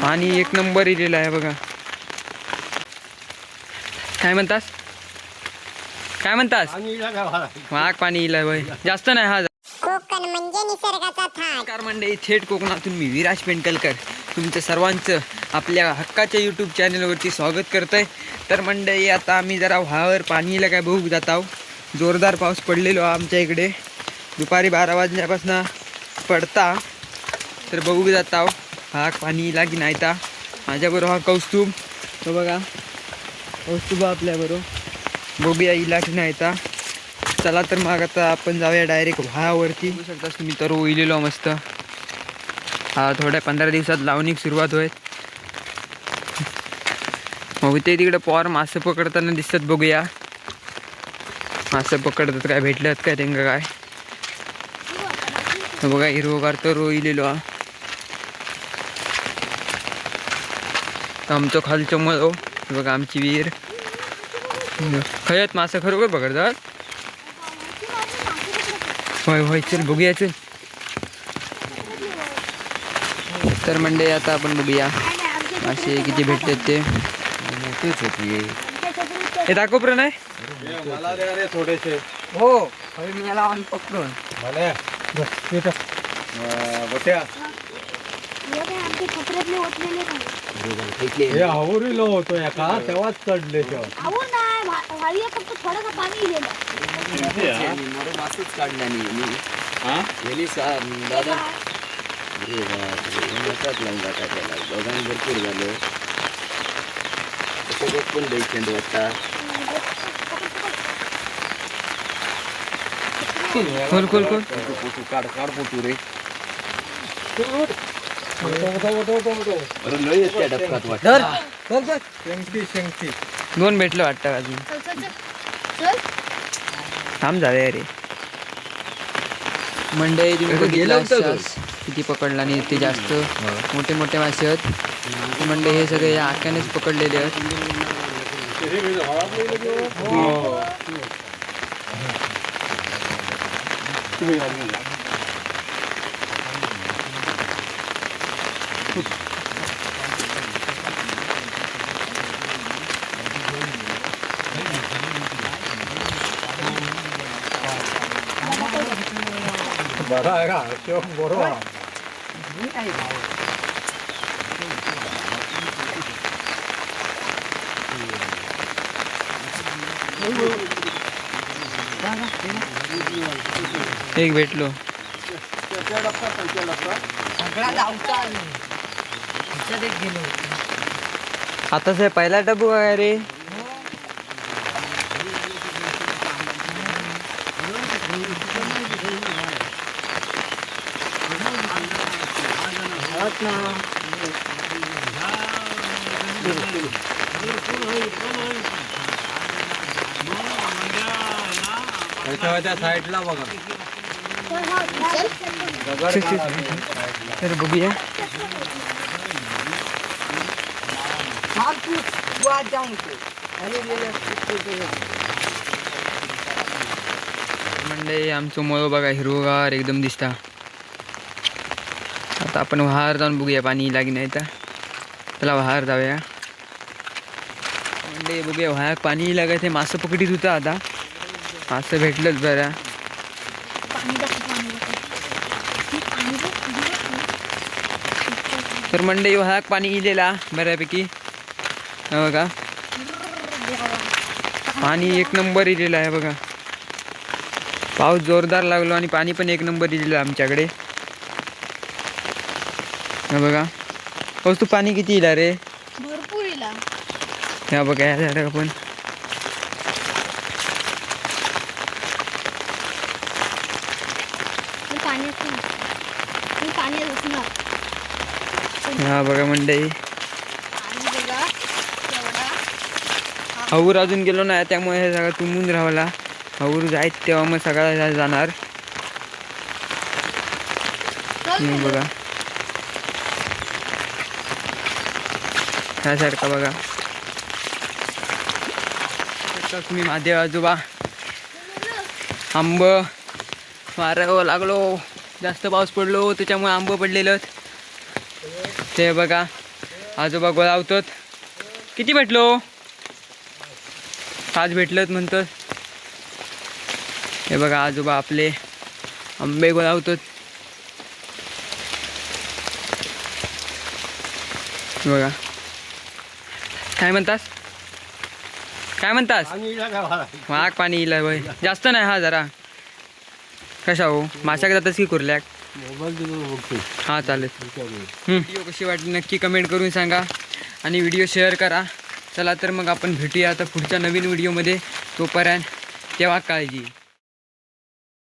पाणी एक नंबर इलेला आहे बघा. काय म्हणतास? काय म्हणतास? वाघ पाणी इलाय बाई. जास्त नाही हा कोकण म्हणजे निसर्गाचा थाट. नमस्कार मंडळी थेट कोकणातून मी विराज पेंटलकर तुमचं सर्वांचं आपल्या हक्काच्या यूट्यूब चॅनलवरती स्वागत करत आहे तर मंडळी आता आम्ही जरा व्हावर पाणीला काय बघू जात आहोत. जोरदार पाऊस पडलेलो आमच्या इकडे. दुपारी बारा वाजल्यापासून पडता. तर बघू जात आहो हा पाणी इला की नाही ता माझ्याबरोबर हा कौस्तुभ. तो बघा. कौस्तुभ आपल्याबरोबर. बघूया इला की नाही ता चला तर मग आता आपण जाऊया डायरेक्ट व्हायावरती बघू शकतास तुम्ही तर इलेलो मस्त. हा थोड्या पंधरा दिवसात लावणीक सुरुवात होईल. मग ते तिकडे पॉर मासे पकडताना दिसतात बघूया. मासे पकडतात काय भेटल्यात काय त्यांना काय? बघा हिरवगार तर रोईलेलो हा. आमचं खालचं मळ हो. बघा आमची विहीर. खयत मासे खरोखर पकडतात? होय होय चल बघूया चल. तर म्हणजे आता आपण बघूया मासे किती भेटतात ते. मोठीच होती. हे दाखव प्रण आहे मला द्या रे थोडेसे हो मी याला ऑन पकडून मला बट्या आमचे खपऱ्यातले ओतलेले नाही हे आवरीलो होतो एका तेव्हाच चढले तेव्हा. दादा. भरपूर झालं. बघ पण वाटता खोल खोल खोल पोटू काढ काढ पोटू रे अरे डबकात वाटतं. दोन भेटलं वाटतं अजून? थांब जाऊया रे मंडळी तुम्ही अरे गेलं किती पकडला नाही ते जास्त मोठे मोठे मासे आहेत. ते मंडळी हे सगळे या आक्यानेच पकडलेले आहेत. बरा आहे का? बरोबर एक भेटलो. सगळा गावचा आली ह्याच्यात एक गेलो आता से पहिला डबू आहे रे. त्याच्या त्या साईडला बघा. तर बघूया. जाऊन आमचं मळ बघा हिरवगार एकदम दिसता. आता आपण वहार जाऊन बघूया पाणी लागी नाही तर. त्याला वहार जाऊया. मंडळी बघूया वहार पाणी लागायचं मासं पकडीत होतं आता. मासं भेटलंच बरं. तर मंडळी वहाक पाणी इलेला बऱ्यापैकी. हा बघा. पाणी एक नंबर इलेलं आहे बघा. पाऊस जोरदार लागलो आणि पाणी पण एक नंबर इलेलं आमच्याकडे. हा बघा. पाऊस तू पाणी किती इला रे? भरपूर इला. हा बघा या झाडा पण हा बघा तेवढा हऊर अजून गेलो नाही त्यामुळे हे सगळं तुंबून राहिला. हऊर जायत तेव्हा मग सगळा जाणार. बघा. ह्या सारखा बघा मी माझे आजोबा आंब मारावं लागलो. जास्त पाऊस पडलो त्याच्यामुळे आंब पडलेलं ते बघा आजोबा गोळावतात किती भेटलो? आज भेटलत म्हणतात. हे बघा आजोबा आपले आंबे गोळावतात बघा. काय म्हणतास? काय म्हणतास? माग पाणी येईल वय जास्त नाही हा जरा. कशा हो? माशाक जातच की कुर्ल्याक? हा चालेल. व्हिडिओ कशी वाटली नक्की कमेंट करून सांगा आणि व्हिडिओ शेअर करा. चला तर मग आपण भेटूया आता पुढच्या नवीन व्हिडिओमध्ये. तोपर्यंत तेव्हा काळजी.